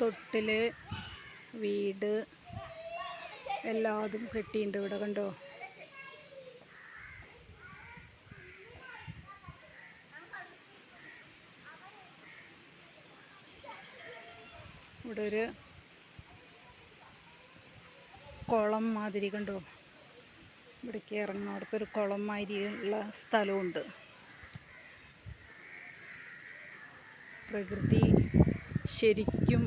തൊട്ടിൽ വീട് എല്ലാതും കെട്ടിയിട്ടുണ്ട് ഇവിടെ കണ്ടോ? ഇവിടെ ഒരു കുളം മാതിരി കണ്ടോ? ഇവിടേക്ക് അടുത്തൊരു കുളം മാതിരിയുള്ള സ്ഥലമുണ്ട്. പ്രകൃതി ശരിക്കും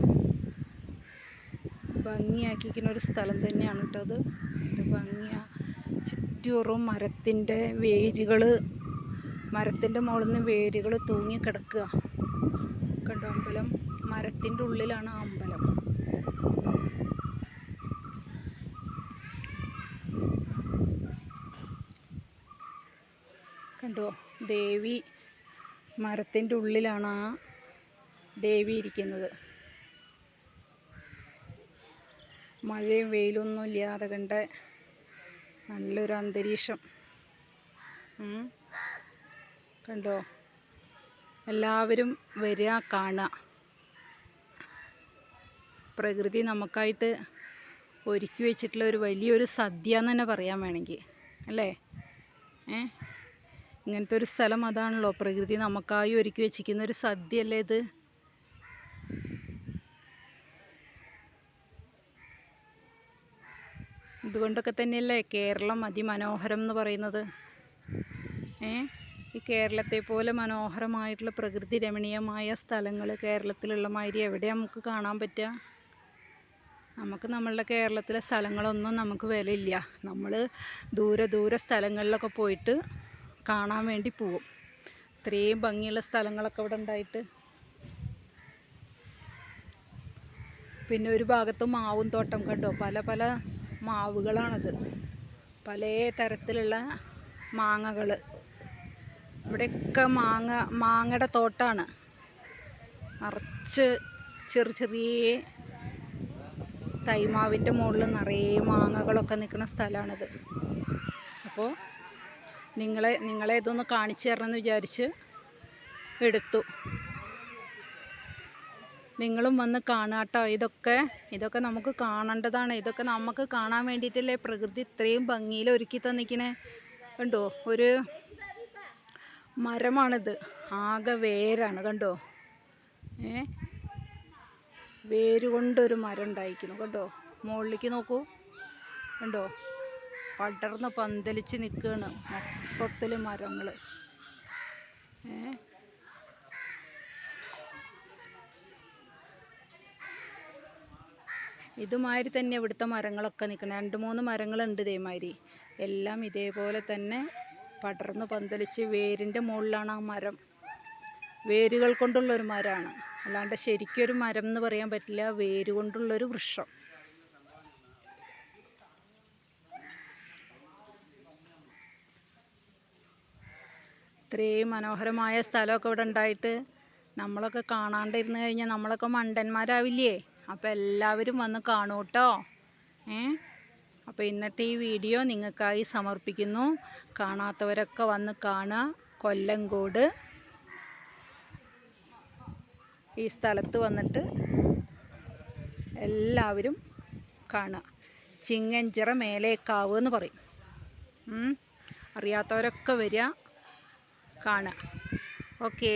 ഭംഗിയാക്കിക്കുന്ന ഒരു സ്ഥലം തന്നെയാണ് കേട്ടോ അത്. ഇത് ഭംഗിയാ. ചുറ്റുറും മരത്തിന്റെ വേരുകൾ മരത്തിന്റെ മുകളിൽ നിന്ന് വേരുകൾ തൂങ്ങി കിടക്കുക. കണ്ടോ അമ്പലം? മരത്തിന്റെ ഉള്ളിലാണ് ആ അമ്പലം. കണ്ടോ? ദേവി മരത്തിന്റെ ഉള്ളിലാണ് ആ ദേവി ഇരിക്കുന്നത്. മഴയും വെയിലൊന്നും ഇല്ലാതെ കണ്ട നല്ലൊരു അന്തരീക്ഷം. കണ്ടോ? എല്ലാവരും വരിക കാണുക പ്രകൃതി നമുക്കായിട്ട് ഒരുക്കി വെച്ചിട്ടുള്ള ഒരു വലിയൊരു സദ്യ എന്ന് തന്നെ പറയാൻ വേണമെങ്കിൽ അല്ലേ? ഏ? ഇങ്ങനത്തെ ഒരു സ്ഥലം അതാണല്ലോ പ്രകൃതി നമുക്കായി ഒരുക്കി വെച്ചിരിക്കുന്ന ഒരു സദ്യ അല്ലേ ഇത്? ഇതുകൊണ്ടൊക്കെ തന്നെയല്ലേ കേരളം അതിമനോഹരം എന്ന് പറയുന്നത്? ഏ? ഈ കേരളത്തെ പോലെ മനോഹരമായിട്ടുള്ള പ്രകൃതി രമണീയമായ സ്ഥലങ്ങൾ കേരളത്തിലുള്ള മാതിരി എവിടെ നമുക്ക് കാണാൻ പറ്റുക നമുക്ക് നമ്മളുടെ കേരളത്തിലെ സ്ഥലങ്ങളൊന്നും നമുക്ക് വിലയില്ല. നമ്മൾ ദൂരെ ദൂരെ സ്ഥലങ്ങളിലൊക്കെ പോയിട്ട് കാണാൻ വേണ്ടി പോവും. ഇത്രയും ഭംഗിയുള്ള സ്ഥലങ്ങളൊക്കെ ഇവിടെ ഉണ്ടായിട്ട്. പിന്നെ ഒരു ഭാഗത്ത് മാവും തോട്ടം കണ്ടോ? പല പല മാവുകളാണത്. പല തരത്തിലുള്ള മാങ്ങകൾ ഇവിടെയൊക്കെ മാങ്ങ മാങ്ങയുടെ തോട്ടാണ്. നിറച്ച് ചെറു ചെറിയ തൈമാവിന്റെ മുകളിൽ നിറയെ മാങ്ങകളൊക്കെ നിൽക്കുന്ന സ്ഥലമാണിത്. അപ്പോൾ നിങ്ങളെ നിങ്ങളെ ഇതൊന്ന് കാണിച്ചു തരണമെന്ന് വിചാരിച്ച് എടുത്തു. നിങ്ങളും വന്ന് കാണുക കേട്ടോ ഇതൊക്കെ ഇതൊക്കെ നമുക്ക് കാണേണ്ടതാണ്. ഇതൊക്കെ നമുക്ക് കാണാൻ വേണ്ടിയിട്ടല്ലേ പ്രകൃതി ഇത്രയും ഭംഗിയിൽ ഒരുക്കി തന്നിക്കണേ കണ്ടോ? ഒരു മരമാണിത്. ആകെ വേരാണ് കണ്ടോ? ഏ? വേരുകൊണ്ടൊരു മരം ഉണ്ടായിരിക്കുന്നു കണ്ടോ? മുകളിലേക്ക് നോക്കൂ. കണ്ടോ? പടർന്ന് പന്തലിച്ച് നിൽക്കുകയാണ് മൊത്തത്തിൽ മരങ്ങൾ ഏ? ഇതുമാതിരി തന്നെ ഇവിടുത്തെ മരങ്ങളൊക്കെ നിൽക്കണം. രണ്ട് മൂന്ന് മരങ്ങളുണ്ട് ഇതേമാതിരി. എല്ലാം ഇതേപോലെ തന്നെ പടർന്ന് പന്തലിച്ച് വേരിന്റെ മുകളിലാണ് ആ മരം. വേരുകൾ കൊണ്ടുള്ളൊരു മരമാണ്. അല്ലാണ്ട് ശരിക്കൊരു മരം എന്ന് പറയാൻ പറ്റില്ല. വേര് കൊണ്ടുള്ളൊരു വൃക്ഷം. ഇത്രയും മനോഹരമായ സ്ഥലമൊക്കെ ഇവിടെ ഉണ്ടായിട്ട് നമ്മളൊക്കെ കാണാണ്ടിരുന്ന് കഴിഞ്ഞാൽ നമ്മളൊക്കെ മണ്ടന്മാരാവില്ലേ? അപ്പോൾ എല്ലാവരും വന്ന് കാണൂ കേട്ടോ ഏ? അപ്പോൾ ഇന്നത്തെ ഈ വീഡിയോ നിങ്ങൾക്കായി സമർപ്പിക്കുന്നു. കാണാത്തവരൊക്കെ വന്ന് കാണുക. കൊല്ലങ്കോട് ഈ സ്ഥലത്ത് വന്നിട്ട് എല്ലാവരും കാണുക. ചിങ്ങഞ്ചിറ മേലേക്കാവ് എന്ന് പറയും. അറിയാത്തവരൊക്കെ വരിക കാണുക. ഓക്കേ.